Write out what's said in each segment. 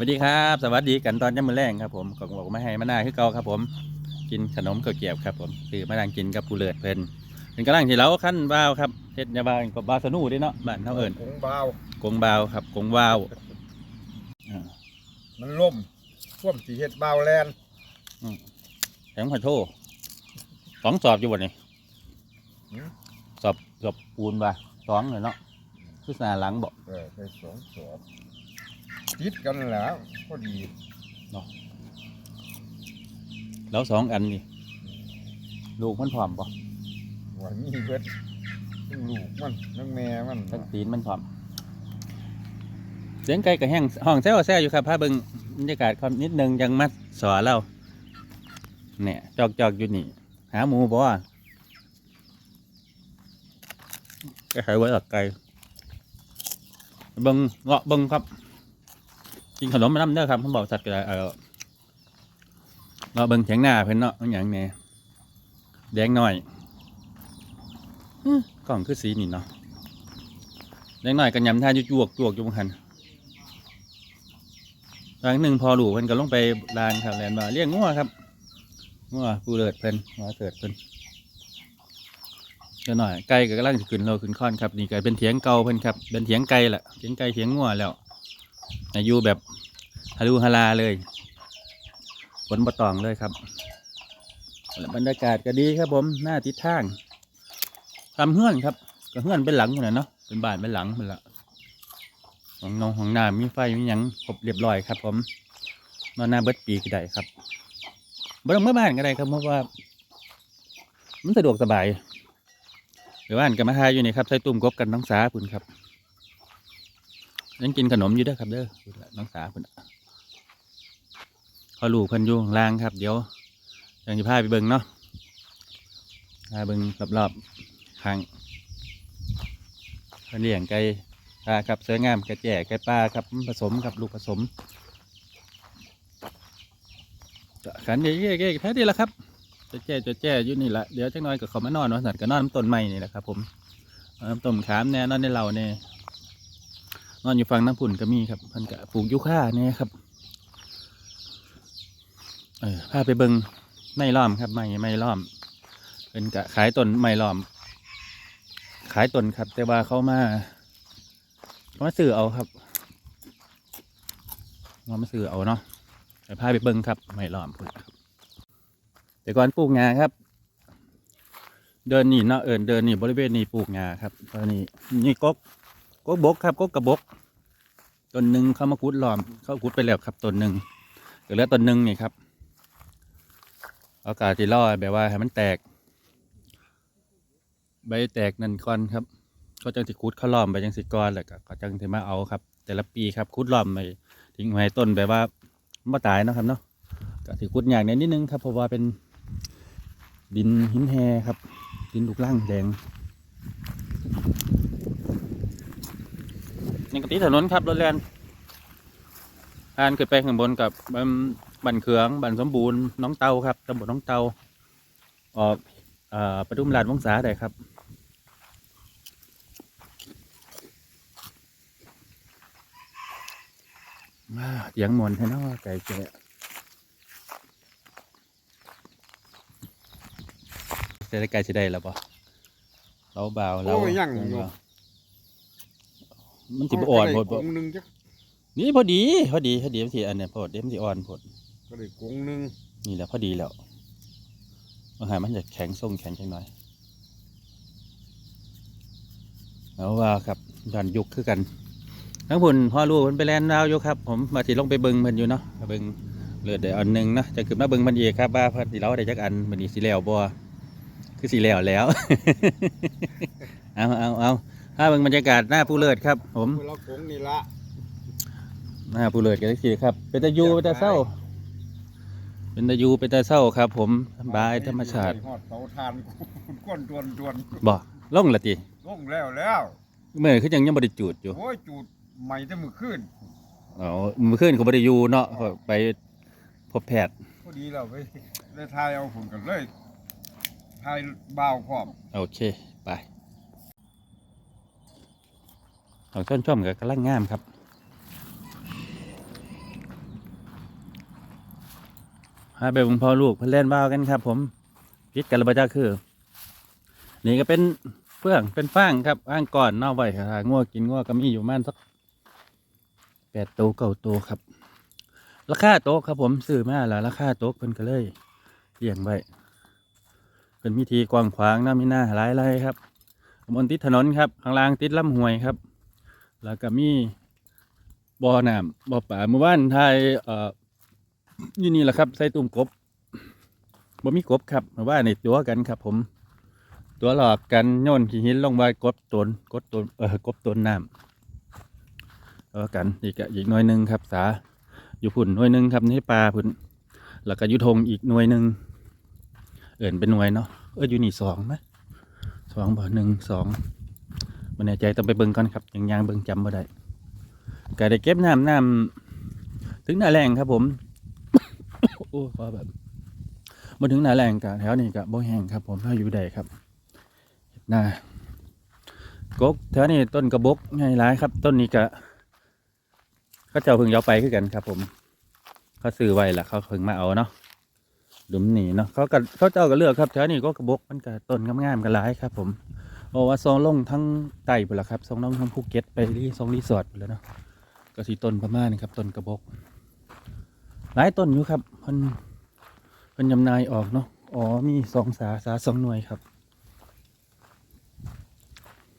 วัสดีครับ สวัสดีกันตอนยามมื้อแรงครับผมก็บอกมาให้มาหน้าคือเก่าครับผม กินขนมข้าวเกรียบครับผมคือมานั่งกินกับผู้เลิศเพิ่นเป็นกำลังที่เราขั้นบ่าวครับเฮ็ดยาบาวกับบาวสนูเด้เนาะบ้านเฮาเอิ้นผงเบากงบาวครับกงวาวอ่ามันล่มท่วมสีเห็ดเบาแลนแถมขอโทษสองสอบอยู่บ่นี่สอบสอบปูนบ่สองเลยเนาะคือหน้าหลังบ่เออไปสองสอบ ติดกันแล้วพอดีแล้วสองอันนี่ลูกมันพร้อมบ่ว่ามีเบิดทั้งลูกมันทั้งแม่มันทั้งตีนมันพร้อมเสียงไก่กับแห้งห้องแซวแซวอยู่ครับพาเบิ่งบรรยากาศความนิดนึงยังมัดสอเราเนี่ยจอกจอกอยู่นี่ หาหมูบ่ว่าก็ขายไว้หลักไก่เบิ่งเงาะเบิ่งครับ กินขนมมาน้ำเด้อครับผมบอกสัตว์ก็ได้เออเงาเบิ่งเถียงหน้าเพิ่นเนาะมันหยังแหน่แดงหน่อยอื้อกล่องคือสีนี่เนาะเล็กหน่อยกันยำท่าจุจวกจวกอยู่บางคันครั้งหนึ่งพอหลูเพิ่นก็ลงไปลานครับแลนมาเลี้ยงงัวครับงัวปูเลิดเพิ่นงัวเกิดเพิ่นก็หน่อยไก่ก็กำลังจะขึ้นโลขึ้นค้อนครับนี่ก็เป็นเถียงเก่าเพิ่นครับเป็นเถียงไก่แหละเถียงไก่เถียงงัวแล้ว อายุแบบฮารุฮาราเลยฝนบะตองเลยครับบรรยากาศก็ดีครับผมหน้าทิศทางทำเฮือนครับก็เฮือนเป็นหลังคนน่ะเนาะเป็นบ้านเป็นหลังเป็นละของนองของน้ำมีไฟมีหยังครบเรียบร้อยครับผมนอนหน้าเบิดปีก็ได้ครับบ่ต้องเมื่อบ้านก็ได้ครับเพราะว่ามันสะดวกสบายหรือว่าอ่านกับมาทายอยู่นี่ครับใส่ตุ่มกบกันน้องสาคุณครับ ยังกินขนมอยู่เด้อครับเด้อน้องสาคุณพอลูกเพันอยู่งล่างครับ เดี๋ยวยังจะพาไปเบิ่งเนาะพาเบิ่งรอบๆข้างเพิ่นเลี้ยงไก่ปลาครับเสืองามไก่แจ่ไก่ปลาครับผสมครับลูกผสมก็ขันเย่ๆๆแท้ดีละครับจะแจ่จะแจ่อยู่นี่ละเดี๋ยวจักหน้อยก็เขามานอนวันสัตว์ก็นอนน้ำต้นไม้นี่แหละครับ ผมน้ำต้นขามแน่นอนในเราแน่ นอนอยู่ฝั่งน้ำผุ่นก็มีครับเพิ่นก็ปลูกยูคาเนี่ยครับ เออพาไปเบิงไม้ล้อมครับไม้ไม้ล้อมเพิ่นก็ขายต้นไม้ล้อม ขายตนครับ แต่ว่าเขามาเขามาซื้อเอาครับเขามาซื้อเอาเนาะไปพาไปเบิ้งครับไม่ล้อมพุ่นครับแต่ก่อนปลูกงาครับ เดินนี่เนาะเอินเดินนี่บริเวณนี้ปลูกงาครับตอนนี้นี่กก กกบกครับกกกระบกต้นหนึ่งเขามาขุดหลอม เขาขุดไปแล้วครับต้นหนึ่งเหลือต้นหนึ่งนี่ครับอากาศที่ล่อแบบว่าให้มันแตก ใบแตกนั่นก่อนครับ ก็จังสิคุดเข้าล้อมไปจังสิก้อนแหละก็จังสิมาเอาครับ แต่ละปีครับคุดล้อมไปทิ้งไว้ต้นแบบว่าไม่ตายนะครับเนาะก็สิคุดอย่างนี้นิดนึงครับเพราะว่าเป็นดินหินแฮครับ ดินลูกล่างแดง นี่ก็ติดถนนครับรถแลนผ่านขึ้นไปข้างบนกับบันบันเขืองบันสมบูรณ์น้องเตาครับตำบลน้องเตาออกเอ่อประทุมราชวงศาได้ครับมาเสียงมวนให้เนาะไก่แก่จะได้ไก่จะได้แล้วปะเราเบาเราโอ้ยยังอยู่ มันจิบอ่อนพดก็บ่ได้กงหนึ่งจักนี่พอดีพอดีพอดีมันสิอันเนี้ยพอดเดี๋ยวมันสิอ่อนพดก็ได้กงหนึ่งนี่แหละพอดีแล้วบางหามันจะแข็งส่งแข็งจังหน่อยเอาว่าครับย้อนยุคคือกันทั้งผุนพ่อลูกมันไปแลนดาวอยู่ครับ ผมมาที่ลงไปเบิงมันอยู่เนาะไปเบิงเลือดเดี๋ยวอันหนึ่งเนาะจะขึ้นมาเบิงมันอีกครับว่าพอดีเราได้จักอันมันนี้สีแล้วบ่คือสีแล้วแล้ว เอาเอาเอา ถ้าเบิงบรรยากาศหน้าผู้เลิศครับ ผมเรากงนี่ละหน้าผู้เลิศกันทีครับ เป็นตะยูเป็นตะเศร้า เป็นตะยูเป็นตะเศร้าครับ ผมสบายธรรมชาติหอดเตาทานคุณก้นดวนดวนบ่ล่องละติลงแล้วแล้วเมื่อคือยังยังบริจูดอยู่โอ้ยจูดใหม่แต่มือขึ้นอ๋อมือขึ้นเขาบริยูเนาะเขาไปพบแพทย์พอดีเราไปได้ทายเอาผลกันเลยทายเบาวพร้อมโอเคไป ของช่อนช่อมกับกำลังงามครับหาไปเบิ่งพ่อลูกเพิ่นเล่นบ้ากันครับ ผมพิดกันระบาจ้าคือ นี่ก็เป็นเฟื่องเป็นฟางครับอ้างก่อนนอกไว้ค่ะงัวกินงัวก็มีอยู่ประมาณสักแปดโตเก้าโตครับ ราคาโต๊ะครับ ผมซื้อมาแล้วราคาโต๊ะเพิ่นก็เลยเลี้ยงไว้เป็นพิธีกว้างขวางนะมีหน้าหลายไรครับบนติดถนนครับข้างล่างติดลำห้วยครับ แล้วก็มีบ่อน้ำบ่อป่าเมื่อวานทายเอ่อยู่นี่แหละครับใส่ตุ่มกบบ่มีกบครับเมื่อวานในตัวกันครับ ผม ตัวหลอกกันโยนขี้หินลงไปกดตนกดตนเออกบตนน้ำแล้วกันอีกอีกหน่วยหนึ่งครับ สาอยู่พุ่นหน่วยหนึ่งครับนี่ปลาพุ่นแล้วก็ยุทงอีกหน่วยหนึ่งเอิ่นเป็นหน่วยเนาะเอออยู่นี่สองไหมสองบ่อหนึ่งสอง มันแน่ใจต้องไปเบิ่งก่อนครับยังยังเบิ่งจำบ่ได้ก็ได้เก็บน้ำน้ำถึงหน้าแรงครับ ผมโอ้พอแบบมาถึงหน้าแรงกะแถวนี้กะบ่แห้งครับ ผมถ้าอยู่ใดครับหน้ากกแถวนี้ต้นกระบกใหญ่หลายครับ ต้นนี้กะเขาเจ้าพิ่งยาไปคือกันครับ ผมเขาซื้อไว้ละเขาพิ่งมาเอาเนาะดุมหนีเนาะเขาก็เขาเจ้าก็เลือกครับแถวนี้ก็กระบกมันก็ต้นงามๆกันหลายครับ ผม เพราะว่าซองลงทั้งไต่ไปละครับซองลงทั้งภูเก็ตไปรีซองรีสอร์ทไปแล้วเนาะก็สีต้นประมาณนี้ครับต้นกระบกหลายต้นอยู่ครับเพิ่นเพิ่นยำนายออกเนาะอ๋อมีสองสาสาสองหน่วยครับ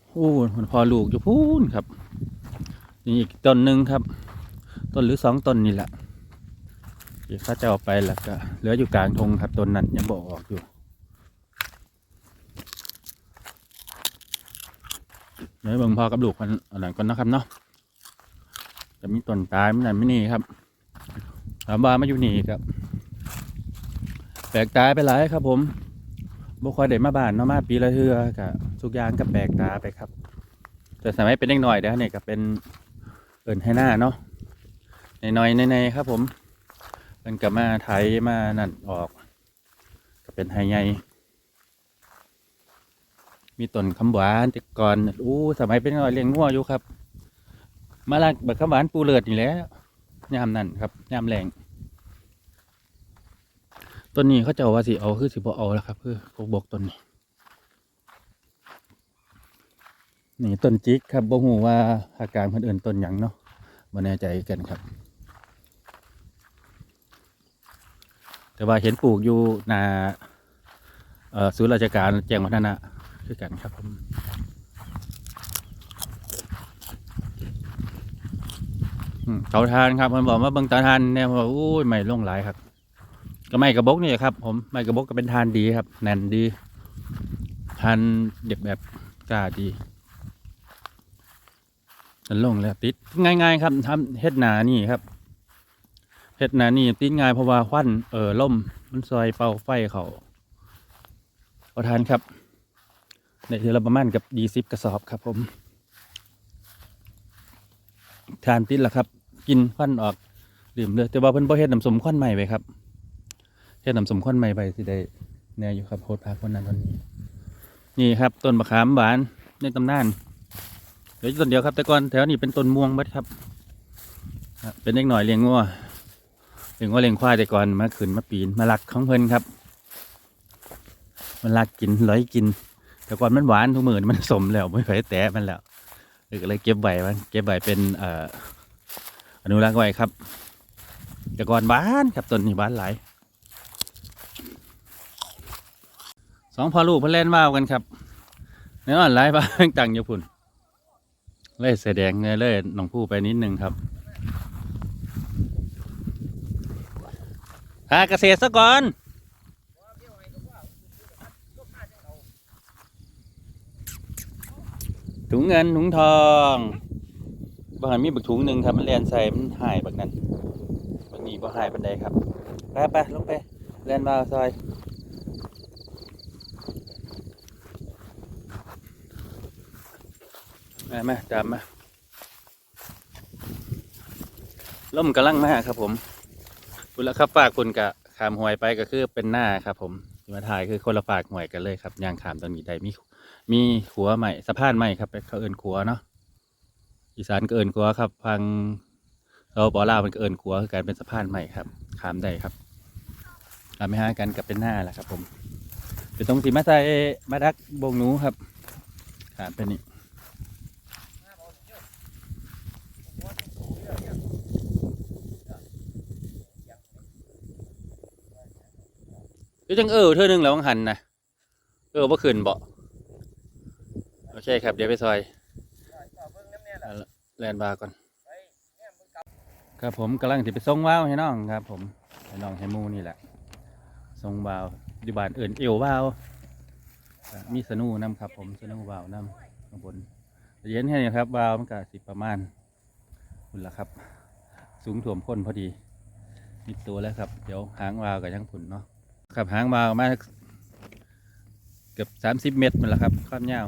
โอ้มันพอลูกอยู่พูนครับนี่อีกต้นหนึ่งครับ ต้นหรือสองต้นนี่แหละเดี๋ยวเขาจะเอาไปแล้วก็เหลืออยู่กลางทงครับต้นนั้นยังบอกออกอยู่ ดี๋ยวเบิ่งพอกับลูกมันอันนั้นก่อนนะครับเนาะจะมีต้นตายไมันนั่นไม่นี่ครับถามว่ามาอยู่นี่ครับ แปลกตายไปหลายครับ ผมบ่ค่อยได้มาบ้านเนาะมาปีละเทื่อกับทุกอย่างก็แปลกตาไปครับ แต่สมัยเป็นเด็กหน่อยเด้อเนี่ยก็เป็นเอินให้หน้าเนาะในน้อยๆในๆครับ ผมมันก็มาไถมานั่นออก ก็เป็นไฮใหญ่ มีต้นคำหวานแต่ก่อนอู้สมัยเป็นเด็กน้อยเลี้ยงงัวอยู่ครับ มาลักแบบคำหวานปูเลือดนี่แหล้วยามนั่นครับยามแรงต้นนี้เขาจะเอาว่าสิเอาคือสิบ่เอาแล้วครับคือพวกบกต้นนี้นี่ต้นจิกครับบ่ฮู้ว่าอาการเพิ่นอิ้นต้นหยังเนาะบ่แน่ใจกันครับ แต่ว่าเห็นปลูกอยู่หนาเอ่อศูนย์ราชการแจ้งวัฒนะ คือกันครับผมเตาทานครับมันบอกว่าบิ่งเตาทานเนี่ยว่าอู้ยไม่ลงหลายครับ ก็ไม่กระบอกนี่ครับ ผมไม่กระบอกก็เป็นทานดีครับแน่นดีทานเด็บแบบกล้าดีมันลงแล้วติดง่ายๆครับทำเฮ็ดหนานี่ครับเฮ็ดหนานี่ติดง่ายเพราะว่าควันเออล่มมันซอยเป่าไฟเขาเอาทานครับ ในเทอละประมาณกับดีสิบกระสอบครับ ผมทานติดละครับ กินควันออกดื่มเลยแต่ว่าเพิ่นบ่เฮ็ดน้ำสมควันใหม่ไปครับเฮ็ดน้ำสมควันใหม่ไปสิได้แน่อยู่ครับโพดพาคนนั้นวันนี้ นี่ครับต้นมะขามหวานในตำนานเดี๋ยวต้นเดียวครับ แต่ก่อนแถวนี้เป็นต้นม่วงบัดครับครับ เป็นเล็กหน่อยเลี้ยงงัวเลี้ยงงัวเลี้ยงควายแต่ก่อนมาขืนมาปีนมาลักของเพิ่นครับ มันลักกินร้อยกิน แต่ก่อนมันหวานทุกมือมันสมแล้วไม่เคยแตะมันแล้วเออก็เลยเก็บไว้มันเก็บไว้เป็นเอ่ออนุรักษ์ไว้ครับ แต่ก่อนหวานครับต้นนี้หวานหลายสองพ่อลูกเพิ่นเล่นว่าวกันครับแน่นอนหลายบ้างตังอยู่พุ่นเลยแสดงเงยเล่ยน้องผู้ไปนิดนึงครับหาเกษตรซะก่อน ถุงเงินถุงทองบางอันมีบักถุงหนึ่งครับ มันเลียนใส่มันหายบักนั้นบางนี้บ่หายบันไดครับไปไปลงไปเลียนมาซอยมามาตามมาล่มกำลังมาครับผมคุณละครับฝากคุณกะขามหวยไปก็คือเป็นหน้าครับ ผมมาถ่ายคือคนละฝากหวยกันเลยครับยางขามตรงนี้ได้มี มีขัวใหม่สะพานใหม่ครับเขาเอินขัวเนาะอีสานก็เอินขัวครับฟังเราปอลาวมันก็เอินขัวคือการเป็นสะพานใหม่ครับขามได้ครับเราไม่ห้ากันกับเป็นหน้าแหละครับ ผมเป็นตรงสีมาใส่มาดักบงหนูครับขาดไปนี่ก็จังเออเธอหนึ่งแล้ววังหันนะเออว่าขึ้นบ่โอเคครับ เดี๋ยวไปซอยเอาละแลนบาร์ก่อน ครับผมกำลังจะไปส่งว้าวให้น้องครับ ผมให้น้องให้มูนี่แหละส่งว้าวอยู่บ้านเอื่นเอวว้าวมีสนูน้ำครับ ผมสนูว้าวน้ำข้างบนเย็นแค่นี้ครับว้าวมันก็สิประมาณคุณละครับ สูงถ่วมพ้นพอดีมีตัวแล้วครับ เดี๋ยวหางว้าวกับยังผุนเนาะครับหางว้าวมาเกือบสามสิบเมตรมันละครับความยาว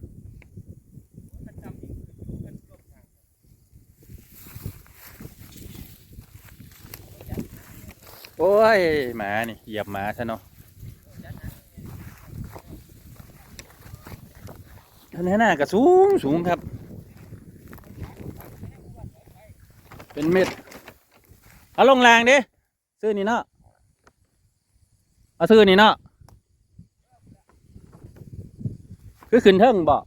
โอ้ยหมานี่ เหยียบหมาซะเนาะท่านหน้าก็สูงสูงครับ เป็นเม็ด เอาลงแรงดิซื้อนี่เนาะเอาซื้อนี่เนาะคือขึ้นเทิงบ่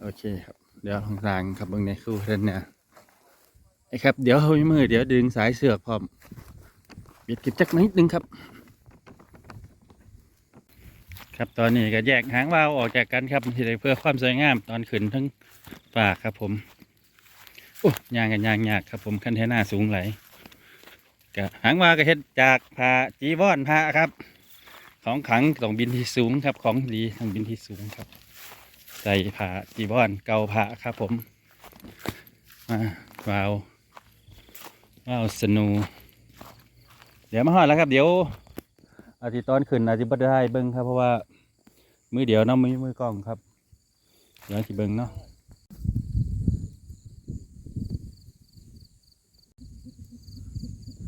โอเคครับ เดี๋ยวลงแรงครับเบิ่งในคู่เท่านเนี่ย ไอ้ครับ เดี๋ยวเฮ้ยมือเดี๋ยวดึงสายเสือกพร้อมเบิดกิบจักนิดนึงครับ ครับตอนนี้ก็แยกหางวาวออกจากกันครับเพื่อความสวยงามตอนขึ้นทั้งปากครับผมโอ้ยางกันยางยากครับผมคันเทน่าสูงไหลก็หางวาวก็เฮ็ดจากผ้าจีวรผ้าครับ ของขังต้องบินที่สูงครับ ของดีต้องบินที่สูงครับ ใส่ผ้าจีวรเกาผ้าครับผมมาวาว วาวสนูเดี๋ยวมาหอดแล้วครับ เดี๋ยวอาทิตย์ตอนขึ้นอาจจะบ่ได้เบิ้งครับ เพราะว่ามือเดียวเนาะมือมือกล้องครับเดี๋ยวสิเบิ้งเนาะ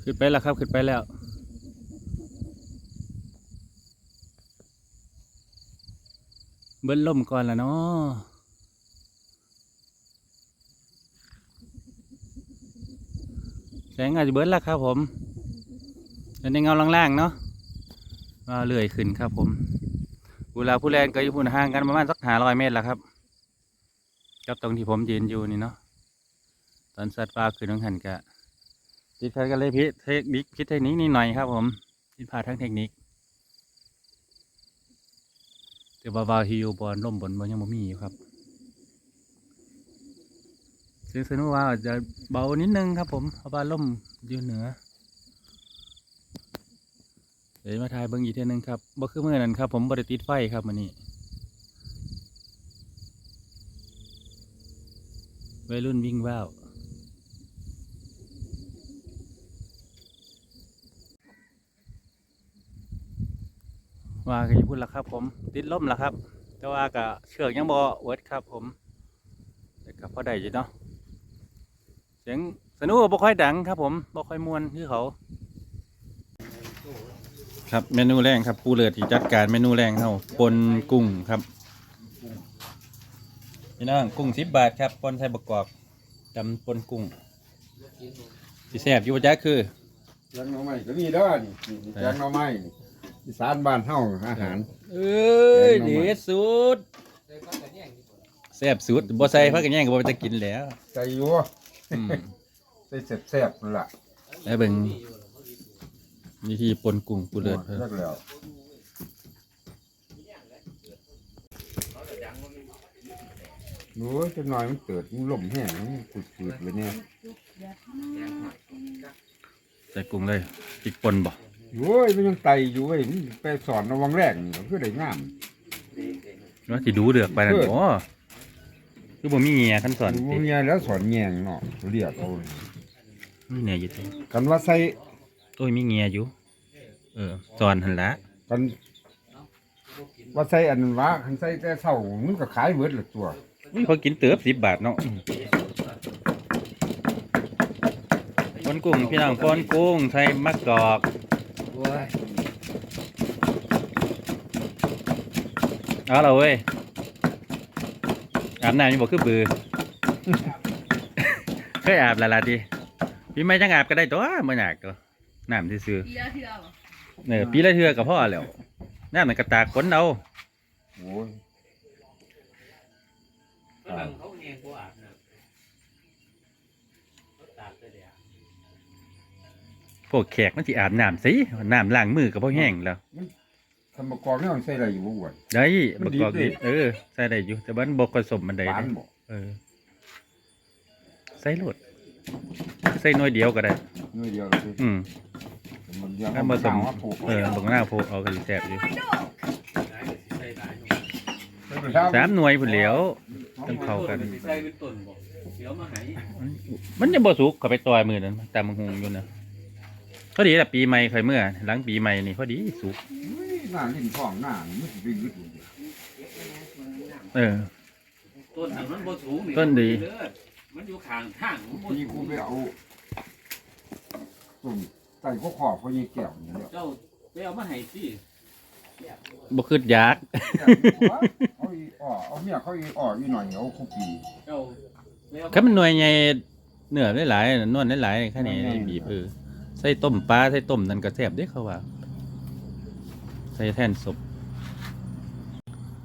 ขึ้นไปแล้วครับขึ้นไปแล้วเบิ้ลล่มก่อนละเนาะ แสงอาจจะเบิ้ลแล้วครับผมเป็นในเงาล่างๆเนาะก็เลื่อยขึ้นครับผมเวลาผู้แลนก็อยู่พุ่นห่างกันประมาณสักหาร้อยเมตรแหละครับกับตรงที่ผมยืนอยู่นี่เนาะตอนสัตว์ป่าขึ้นน้องหันกะติดขัดกันเลยพิเทคนิคพิดเทคนิคนิดหน่อยครับ ผมผิดพาทั้งเทคนิคแต่ว่าบาวฮิวบอลล่มบนบนยังบ่มีอยู่ครับ ซึ่งสนุว่าอาจจะเบานิดนึงครับผมเพราะว่าล่มอยู่เหนือ เดี๋ยวมาถ่ายเบิ้งอีกทีนึงครับบ่คือเมื่อนั้นครับ ผมบริติดไฟครับมันนี้วัยรุ่นวิ่งว่าวว่าก็อย่าพูดละครับ ผมติดล่มละครับ แต่ว่าก็เชือกยังบ่เวิร์ดครับ ผมแต่ก็พอได้อยู่เนาะ เสียงสนุกบ่ค่อยดังครับ ผมบ่ค่อยมวนคือเขา ครับเมนูแรงครับผู้เลือที่จัดการเมนูแรงเท่าปนกุ้งครับพี่น้องกุ้งสิบบาทครับปนใส่บกกอกจำปนกุ้งที่แซ่บอยู่จ้าคือแกงหน่อไม้ก็มีเด้อนี่นี่แกงหน่อไม้นี่อีสานบ้านเฮาอาหาร เอ้ยแกงหน่อไม้เด็ดสุดแซ่บสุดบ่ใส่พักกันแย่งก็บ่จะกินแล้ว ใจอยู่ อืมใส่แซ่บๆนั่นล่ะแล้วเบิ่งวิธีปนกุ้งผู้เลือดเพิ่นเลิกแล้วโอ้ยจะหน่อยมันเกิดมันลมแห้งมันฝืดๆเลยเนี่ยใส่กุ้งเลยพริกปนบ่โอ้ยมันยังไตอยู่เว้ยมันไปสอนระวังแรกนี่ก็คือได้งาม ว่าสิดูเดือกไปนั่นเออโอ้ คือบ่มีเงียคันสอนมันติมีแล้วสอนแยงเนาะเรียกเอามีเงียอยู่ติกันว่าใส่โอ้ยมีเงียอยู่ เออสอนหั่นละกันว่าใส่อันนั้นว่าคันใส่แต่เช้ามันก็ขายเบิดละตัวนี่เขากินเติบสิบบาทเนาะปนกุ้งพี่น้องปนกุ้งใส่มะกอกโอ้ยเอาละเว้ย อาบน้ำยังบอกคือบือเคยอาบและละทีพี่ไม่จังอาบก็ได้ตัวมันอยากตัวน้ำซื่อปีละเทื่อบ่ๆเนี่ยปีละเทือกับพ่อแล้วน้ำมันกระตากขนเอาโอ้ยฝรั่งเขาเองกูอาบน้ำเขาตากไปแล้วพวกแขกมันสิอาบน้ำสิน้ำล้างมือกับพ่อแห้งแล้วทำมะกอกเนี่ยมันใส่อะไรอยู่บ่อ้วน ได้มับนกดีกอกดิ ดิเออใส่ได้อยู่แต่มันบกผสมมันได้หวานเด้บ่เออใส่โลดใส่หน่วยเดียวก็ได้เนื้อเดียวเลยอืมมันเดียวถ้าผสมว่าผูกเออลงหน้าโพเอากระดิแสบอยู่หลายก็สิใส่หลายหน่อยสามหน่วยพุ่นแหล้ว ต้องเข้ากันสิใส่เป็นต้นบ่เดี๋ยวมาให้มันจะบ่สุกเข้าไปต่อยมือนั้นตามมังหงอยู่นะพอดีแหละปีใหม่ค่อยเมื่อ หลังปีใหม่นี่พอดีสุกอุ้ย หน้าลิ้นท้องหน้านี่มันสิไปยึดอยู่เออ ต้นนี้มันบ่สูงนี่ต้นดีเอมันอยู่ข้างทางมันบ่พี่กูไปเอาต้นใส่ข้อขอบพอยี่แก้วนี่แหละเจ้าไปเอามาให้สิบ่คืดยากเอาอีอ้อเอาเมียเขาอีอ้ออีหน่อยเอาคุกกี้เจ้าไปเอาคันมันหน่วยใหญ่เนื้อหลายๆนวลหลายๆแค่นี้บีบเออใส่ต้มปลาใส่ต้มนั่นก็แซ่บเด้เขาว่า ใส่แทนศพ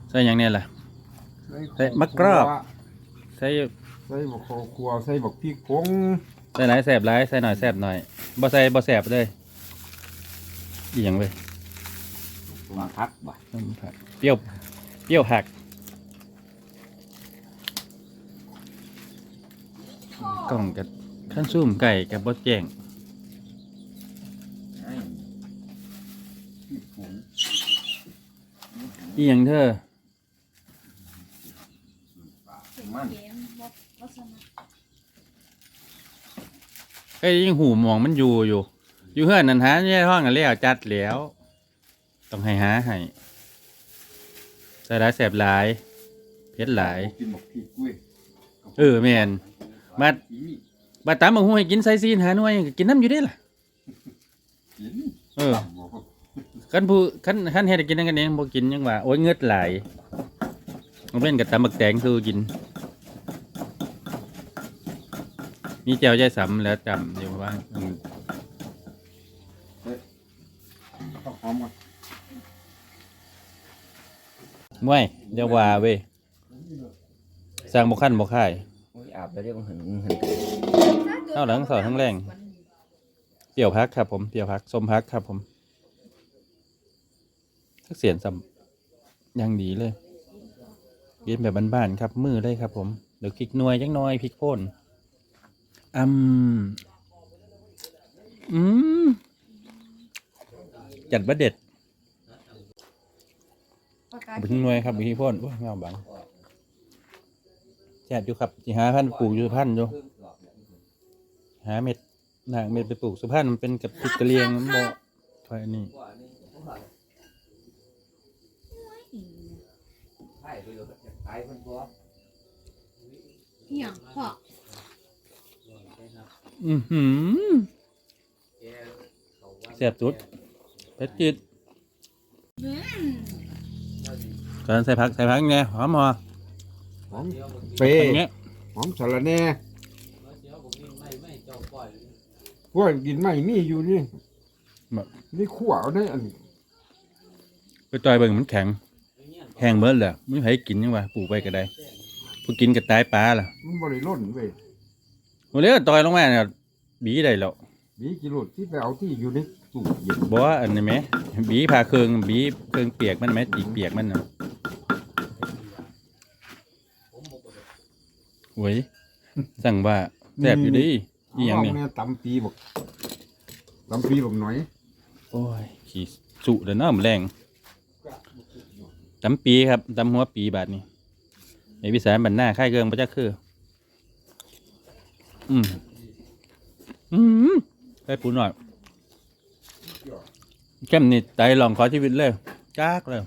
ใส่หยังเนี่ยล่ะ ใส่มะกรอกใส่ใส่บักข้าวคั่วใส่บักพริกผงใส่หลายแซ่บหลายใส่หน่อยแซ่บหน่อยบ่ใส่บ่แซ่บเลยอีหยังเว้ยมาคักบ่ต้มผักเปรี้ยวเปรี้ยวหักกล้องกับขั้นซูมไก่กับบดแจ้ง พริกผง อีหยังเธอมันเกมบ่บ่สนะไอ้ยังหูมองมันอยู่อยู่ อยู่เฮือนนั่นหาแย่ห้องกันแล้วจัดแล้ว ต้องให้หาให้ใส่หลายแซ่บหลายเผ็ดหลาย กินบักพริกกุ้ยเออแม่นมาอีบาตามมาหูให้กินใส่ซีนหาหน่วยก็กินน้ำอยู่ได้ล่ะกินเออ คันผู้คันคันเฮ็ดให้กินนั่นกันเองบ่กินยังว่าโอ้ยเงือดไหลมันเป็นกับตำบักแตงสู้กิน มีแจวใจสำแล้วจำอยู่ว่าอืมข้าวหอมก่อนมวยเดี๋ยวว่าเว้ยสร้างบ่คันบ่ค่าย โอ้ยอาบแล้วเดี๋ยวมันเห็นมันเห็นเอาหลังเสาทั้งแรง เปรี้ยวพักครับผมเปรี้ยวพักส้มพักครับผม ทักเสียนสำยังดีเลยกินแบบบ้านๆครับ มือเลยครับ ผมเดี๋ยวพริกหน่วยจังหน่อยพริกป่นอืมอืมจัดบะเด็ดปากกาเอาไปทิ้งหน่วยครับพริกป่นโอ้ยเงาบังแซ่บอยู่ครับสิหาพันธุ์ปลูกอยู่พันธุ์อยู่หาเม็ดหนักเม็ดไปปลูกสุพรรณมันเป็นกับพริกกะเหรียงมันบ่ค่อยอันนี่ ใช่ไปเลย ขายคนตัวเหี่ยงพ่ออือหือแซ่บสุดเผ็ดจืดอืมตอนใส่ผักใส่ผักไงหอมหอหอมเปรอย่างเงี้ยหอมสาระแหน่พวกกินไม่มีอยู่นี่นี่ขั่วเอาได้อันนี้ไปต่อยเบิ่งมันแข็ง แห้งเบิดเลยไม่ให้กินยังวะปลูกไปก็ได้ผู้กินก็ตายปลาล่ะมันบริล้นเว้ยโอ้เลี้ยต่อยลงมาเนี่ยบีได้แล้วมีกิโลที่ไปเอาที่อยู่ในตู้เย็นบอกว่าอันนี้ไหมบีผ่าเครื่องบีเครื่องเปียกมันไหมตีเปียกมันน่ะโว้ยสั่งว่าแซ่บอยู่ดีอีหยังนี่เาแม่ตำปีบอกตำปีบอกหน่อย โอ้ย ขี้สุเด้อเนาะมนแรง ตำปีครับตำหัวปีบาทนี้ไอพิสาบันหน้าค่ายเกิงพระเจ้าคือ อืมอืมได้ปูหน่อยเข้มนี่ไตลองขอชีวิตเลยจ้ากเลย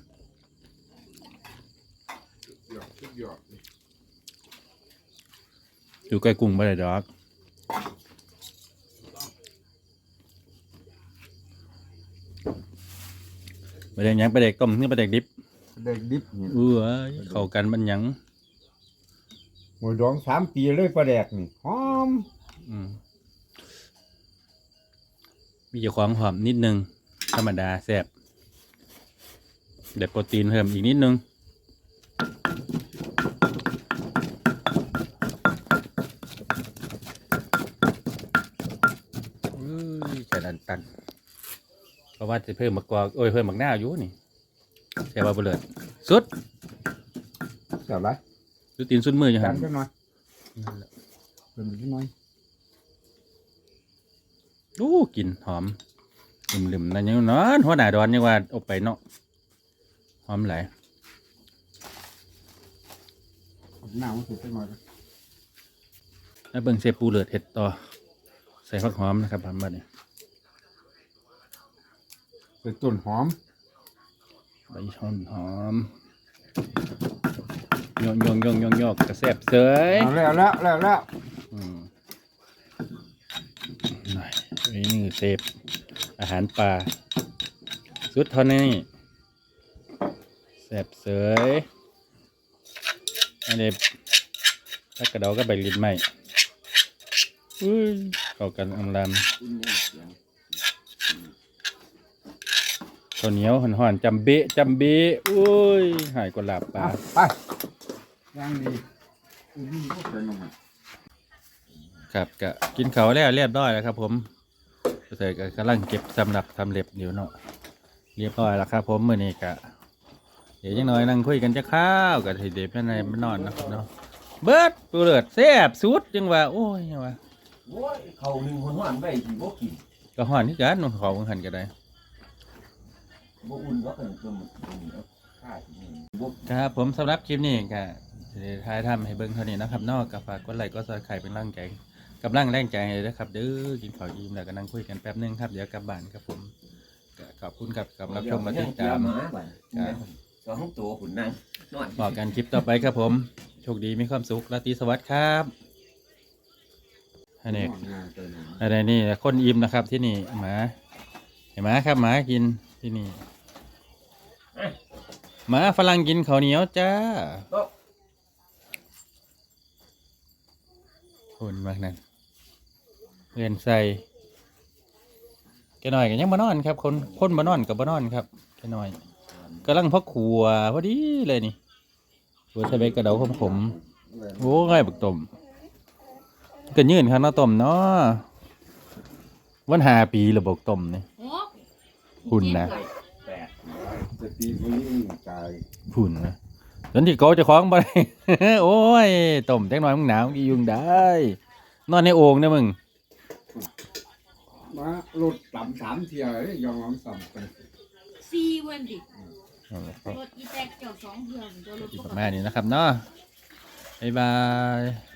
อยู่ใกล้กุ้งไม่ได้ดอกปรเด็นยังปเด็กต้มนี่ประเด็กดิบ เด็กดิบนี่เออเข้ากันมันหยังหมูดองสามปีเลยปลาแดกนี่หอมอืมมีเจ้าของหอมนิดนึง ธรรมดาแซ่บเด็ดโปรตีนเพิ่มอีกนิดนึงอุ้ยแค่นั้นตันเพราะว่าจะเพิ่มมะกอกโอ้ยเพิ่มมะนาวอยู่นี่ แค่ว่าบ่เลิศสุดเสียบไรสุดตีนสุดมืออยู่จาหันนก็น้อยนั่นแหละเป็นนิดน้อยอู้กลินหอมลืมๆนั่นยังนอนหัวหน้าดอนยังว่าเออกไปเนาะหอมหลายหน้ามันสุดไปหน่อยแล้วเบิ่งเซปูเลือดเห็ดต่อใส่ผักหอมนะครับทำมาเนี่ยเป็นต้นหอม ใบชอนหอมโยงโยงโยงโยงโยกกระแซบเสยเอาแล้วแล้วแล้วแล้วอืมหน่อยนี่เซฟอาหารป่าสุดเท่านี้แซบเสยอันนี้ถ้ากระเดาก็ใบลิ้นใหม่อุ้ยเข้ากันอำลำ ข้าวเหนียวห่อนๆจำเบะจำเบะอุ้ยหายกว่าหลับปลาไปย่างดีอุ้ยพวกเป็นลงมาครับก็กินเขาวแล้วเรียบร้อยแล้วครับ ผมเสยก็กำลังเก็บสำหรับทำเล็บอยู่เนาะเรียบร้อยแล้วครับ ผมมื่อนี้ก็เดี๋ยวยังน้อยนั่งคุยกันจะข้าวกับทีเด็บยังไงมานอนนะครับเนาะเบิดปูเลือดแซ่บสุดยังว่าโอ้ยยังว่าโอ้ยเขาหนึ่งคนหวานไปสิบ่กินก็ห่อนที่กันมันขอเบิ่งหันก็ได้ บ่อุ่นก็เป็นตัวมันตรงนี้เอาข้าที่นี่บ่ครับผมสำหรับคลิปนี้ก็จะได้ท้ายทำให้เบิ่งเท่านี้นะครับเนอกกับฝากกดไลค์กดซับสไครป์เป็นร่างใจกำลังแรงใจให้ด้วยครับเด้อกินข้าวอิ่มแล้วก็นั่งคุยกันแป๊บนึงครับเดี๋ยวกลับบ้านครับผมก็ขอบคุณครับกับรับชมมาติดตามมาบัดสองตัวหุ่นนั่งนอน บอกกันคลิปต่อไปครับผม โชคดีมีความสุขราตรีสวัสดิ์ครับอันนี้งานตัวนี้อันนี้นี่คนอิ่มนะครับที่นี่หมาเห็นไหมครับหมากินที่นี่ห มาฝรั่งกินข้าวเหนียวจ้าคนมากนั่นเรียนใส่แกหน่อยกันยังมานอนครับ คนคนมานอนกับมานอนครับแกหน่อยกำลังพักขัวพอดีเลยนี่หัวใส่ใบกระเดาขมขมๆโอ้ง่ายบักต้มก็ยื่นครับเนาะต้มเนาะวันหาปีระบบต้มนี่โอ้หุ่นนะแปด จะตีคนนี้ตายพุ่นนะตอนที่โกเจะคล้าของไป โอ้ยต้มแตงน้อยมึงหนาวกี่ยุงได้ นอนในโอ่งเนี่ยมึงมาลดต่ำสามเทียเลยยอมรับต่ำไปซีเวนดิรถอีแตกเจ้าสองเพื่อนเจ้ารถอีปกกประติมาณนี้นะครับเนาะบ๊ายบาย